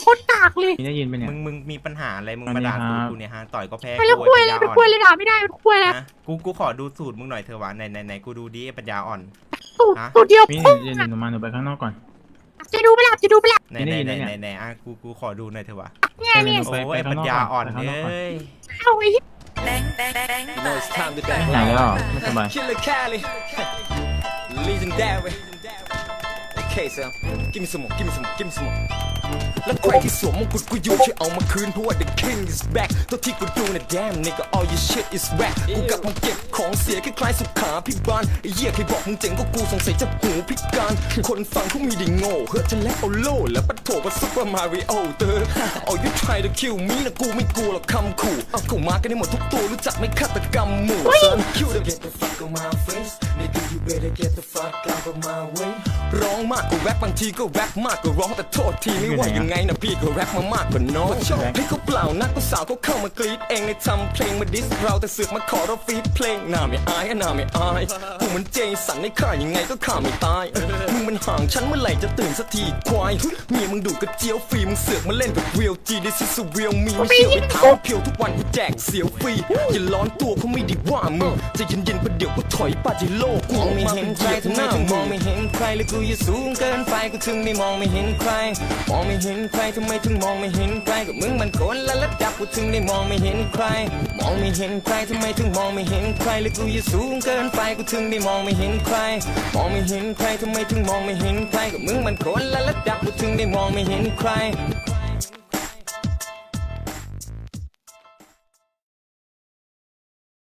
โคตรกากเลยนี่ได้ยินไปเนี่ย มึงมึงมีปัญหาอะไรมึงอันนี้มาด่ากูครับกูเนี่ยฮะต่อยก็แพ้ไม่แล้วกูคุยไอ้เลยปัญเป็นญาคุยอ่อนเลยด่าไม่ได้เป็นคุยแล้วนะกูกูขอดูสูตรมึงหน่อยเถอะวะไหนไหนไหนกูดูดิไอ้ปัญญาอ่อนสูตรฮะสูตรเดียวพี่พุ่งเดี๋ยวอะหนูมาหนูไปข้างนอกก่อนจะดูไม่หลับจะดูไม่หลับไหนไม่ไหนได้ยินไหนนะไหนเนี่ยไหนอะกูกูขอดูหน่อยเถอะวะเนี่ยเนี่ยไปโอ้ไปยไอ้ข้างปัญนอกญาก่อ่ออนนไปข้างนอกก่อนเอ้ยเอาไอ้ You know it's time to die. ไหนแล้วไม่สบาย Killer Cali. Legendary. Okay, so give me some more, give me some more, give me some more. แล้วใครที่สวมมงกุฎกูอยู่ช่วยเอามาคืนเพราะว่า the king is back ตัวที่กูดูนะ damn nigga all your shit is whack กูกลับมาเก็บของเสียคล้ายๆสุขาพิบาลไอ้เหี้ยใครบอกมึงเจ๋งก็กูสงสัยจะหูพิการ คนฟังเขามีไดีโง่เฮ้อจะแล้วเอาโล่แล้วปัดโถปัดซุปเปอร์มาริโอเตอร์ all you try to kill me นะกูไม่กลัวหรอกคำขู่เอาเข้ามากันได้หมดทุกตัวรู้จักไหม่ฆาตกรรมหมู่ son you the get the fuck on my face ร้องมากกว่าแรปบางทีก็แรปมากกว่าร้องแต่โทษทีไม่ว่ายังไงนะพี่ก็แรปมามากกว่าน้องชอบให้เขาเปล่านักก็สาวเขาเข้ามากรีดเองในทำเพลงมาดิสเราแต่เสือกมาขอเราฟีดเพลงหน้าไม่อายอะหน้าไม่อายกูเหมือนเจสันในข่ายังไงก็ข่าไม่ตายมึงมันห่างฉันเมื่อไหร่จะตื่นสักทีควายเมียมึงดูดกระเจียวฟรีมึงเสือกมาเล่นกับ real G this is a real me ไม่เชื่อไปถามเพียวทุกวันกูแจกเสียวฟรีอย่าร้อนตัวเขาไม่ได้ว่ามึงใจะเย็นๆประเดี๋ยวกูถอยปาจิโลกกูมองไม่เห็นใครทำไมถึงมองไม่เห็นใครหรือกูอย่าสูงเกินไปกูถึงได้มองไม่เห็นใคร มองไม่เห็นใครทำไมถึงมองไม่เห็นใครกับมึงมันคนละระดับกูถึงได้มองไม่เห็นใคร มองไม่เห็นใครทำไมถึงมองไม่เห็นใครหรือกูอย่าสูงเกินไปกูถึงได้มองไม่เห็นใคร มองไม่เห็นใครทำไมถึงมองไม่เห็นใครกับมึงมันคนละระดับกูถึงได้มองไม่เห็นใคร